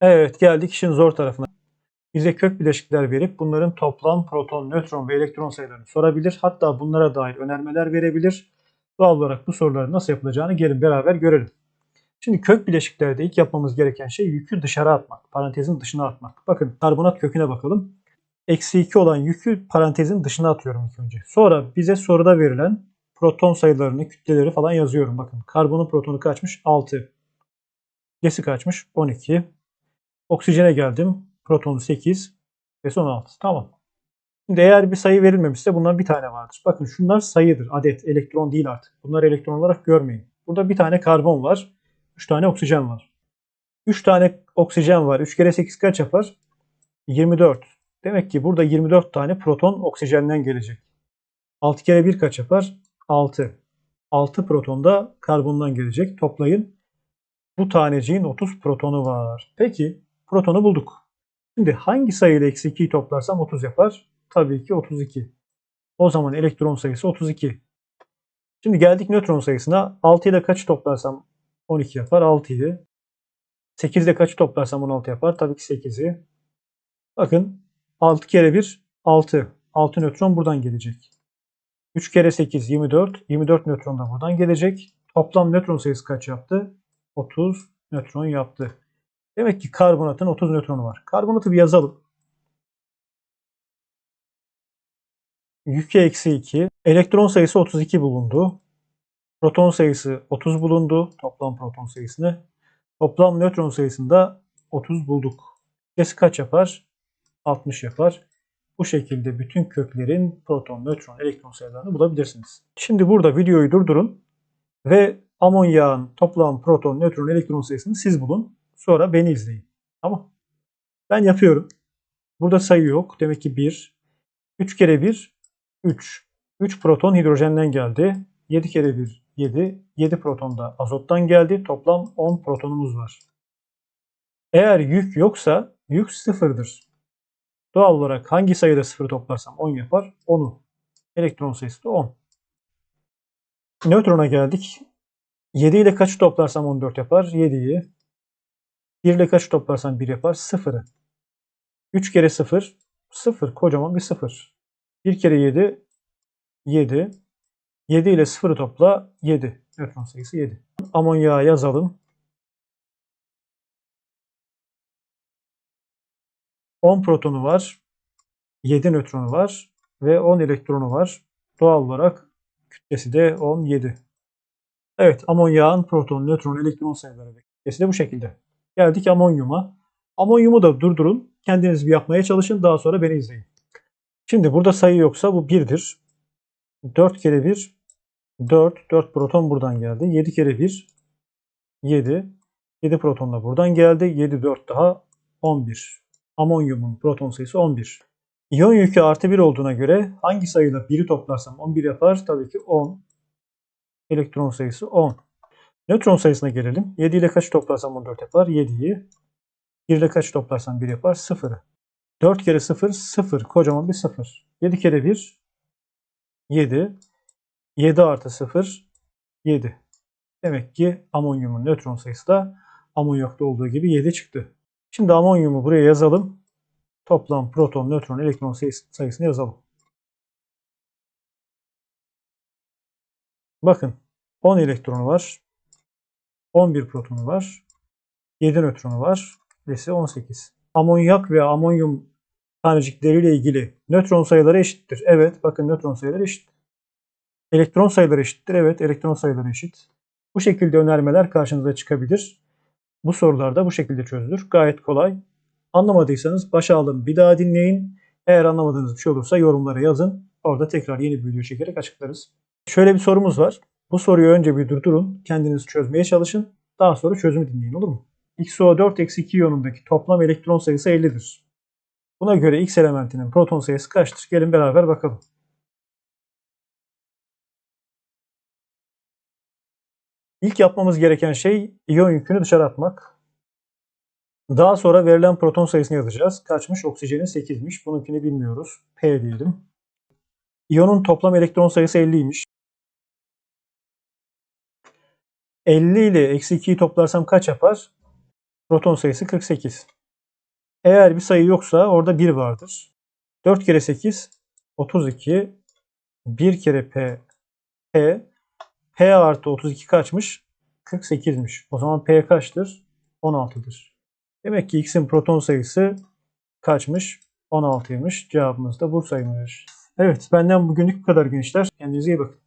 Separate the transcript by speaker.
Speaker 1: Evet geldik işin zor tarafına. Bize kök bileşikler verip bunların toplam proton, nötron ve elektron sayılarını sorabilir. Hatta bunlara dair önermeler verebilir. Doğal olarak bu soruların nasıl yapılacağını gelin beraber görelim. Şimdi kök bileşiklerde ilk yapmamız gereken şey yükü dışarı atmak. Parantezin dışına atmak. Bakın karbonat köküne bakalım. Eksi 2 olan yükü parantezin dışına atıyorum ilk önce. Sonra bize soruda verilen proton sayılarını, kütleleri falan yazıyorum. Bakın karbonun protonu kaçmış? 6. Gesi kaçmış? 12. Oksijene geldim. Protonu 8 ve son 16. Tamam. Şimdi eğer bir sayı verilmemişse bundan bir tane vardır. Bakın şunlar sayıdır. Adet, elektron değil artık. Bunları elektron olarak görmeyin. Burada bir tane karbon var. 3 tane oksijen var. 3 tane oksijen var. 3 kere 8 kaç yapar? 24. Demek ki burada 24 tane proton oksijenden gelecek. 6 kere 1 kaç yapar? 6. 6 proton da karbondan gelecek. Toplayın. Bu taneciğin 30 protonu var. Peki protonu bulduk. Şimdi hangi sayıyla eksi 2'yi toplarsam 30 yapar? Tabii ki 32. O zaman elektron sayısı 32. Şimdi geldik nötron sayısına. 6 ile kaçı toplarsam 12 yapar? 6'yı. 8 ile kaçı toplarsam 16 yapar? Tabii ki 8'i. Bakın 6 kere 1 6. 6 nötron buradan gelecek. 3 kere 8 24. 24 nötron da buradan gelecek. Toplam nötron sayısı kaç yaptı? 30 nötron yaptı. Demek ki karbonatın 30 nötronu var. Karbonatı bir yazalım. Yükü eksi 2. Elektron sayısı 32 bulundu. Proton sayısı 30 bulundu. Toplam proton sayısını. Toplam nötron sayısında 30 bulduk. Kütlesi kaç yapar? 60 yapar. Bu şekilde bütün köklerin proton, nötron, elektron sayılarını bulabilirsiniz. Şimdi burada videoyu durdurun ve amonyağın toplam proton, nötron, elektron sayısını siz bulun. Sonra beni izleyin. Tamam. Ben yapıyorum. Burada sayı yok. Demek ki 1. 3 kere 1 3. 3 proton hidrojenden geldi. 7 kere 1 7. 7 proton da azottan geldi. Toplam 10 protonumuz var. Eğer yük yoksa yük sıfırdır. Doğal olarak hangi sayıda sıfır toplarsam 10 yapar? 10'u. Elektron sayısı da 10. Nötrona geldik. 7 ile kaçı toplarsam 14 yapar? 7'yi. 1 ile kaç toplarsan 1 yapar? 0'ı. 3 kere 0, 0 kocaman bir 0. 1 kere 7, 7. 7 ile 0'ı topla 7. Nötron sayısı 7. Amonyağı yazalım. 10 protonu var. 7 nötronu var. Ve 10 elektronu var. Doğal olarak kütlesi de 17. Evet amonyağın proton, nötron, elektron sayıları kütlesi de bu şekilde. Geldik amonyuma. Amonyumu da durdurun. Kendiniz bir yapmaya çalışın. Daha sonra beni izleyin. Şimdi burada sayı yoksa bu 1'dir. 4 kere 1 4. 4 proton buradan geldi. 7 kere 1 7. 7 proton da buradan geldi. 7 4 daha 11. Amonyumun proton sayısı 11. İyon yükü artı 1 olduğuna göre hangi sayıyla 1'i toplarsam 11 yapar? Tabii ki 10. Elektron sayısı 10. Nötron sayısına gelelim. 7 ile kaç toplarsam 14 yapar? 7'yi. 1 ile kaç toplarsam 1 yapar? 0'ı. 4 kere 0, 0. Kocaman bir 0. 7 kere 1, 7. 7 artı 0, 7. Demek ki amonyumun nötron sayısı da amonyakta olduğu gibi 7 çıktı. Şimdi amonyumu buraya yazalım. Toplam proton, nötron, elektron sayısı, sayısını yazalım. Bakın 10 elektronu var. 11 protonu var. 7 nötronu var. Vesi 18. Amonyak ve amonyum tanecikleriyle ilgili nötron sayıları eşittir. Evet bakın nötron sayıları eşit. Elektron sayıları eşittir. Evet elektron sayıları eşit. Bu şekilde önermeler karşınıza çıkabilir. Bu sorular da bu şekilde çözülür. Gayet kolay. Anlamadıysanız başa alın bir daha dinleyin. Eğer anlamadığınız bir şey olursa yorumlara yazın. Orada tekrar yeni bir video çekerek açıklarız. Şöyle bir sorumuz var. Bu soruyu önce bir durdurun. Kendiniz çözmeye çalışın. Daha sonra çözümü dinleyin olur mu? XO4 eksi 2 iyonundaki toplam elektron sayısı 50'dir. Buna göre X elementinin proton sayısı kaçtır? Gelin beraber bakalım. İlk yapmamız gereken şey iyon yükünü dışarı atmak. Daha sonra verilen proton sayısını yazacağız. Kaçmış? Oksijenin 8'miş. Bununkini bilmiyoruz. P diyelim. İyonun toplam elektron sayısı 50'ymiş. 50 ile eksi 2'yi toplarsam kaç yapar? Proton sayısı 48. Eğer bir sayı yoksa orada 1 vardır. 4 kere 8 32. 1 kere P P P artı 32 kaçmış? 48'miş. O zaman P kaçtır? 16'dır. Demek ki X'in proton sayısı kaçmış? 16'ymış. Cevabımız da Bursa'ymış. Evet benden bugünlük bu kadar gençler. Kendinize iyi bakın.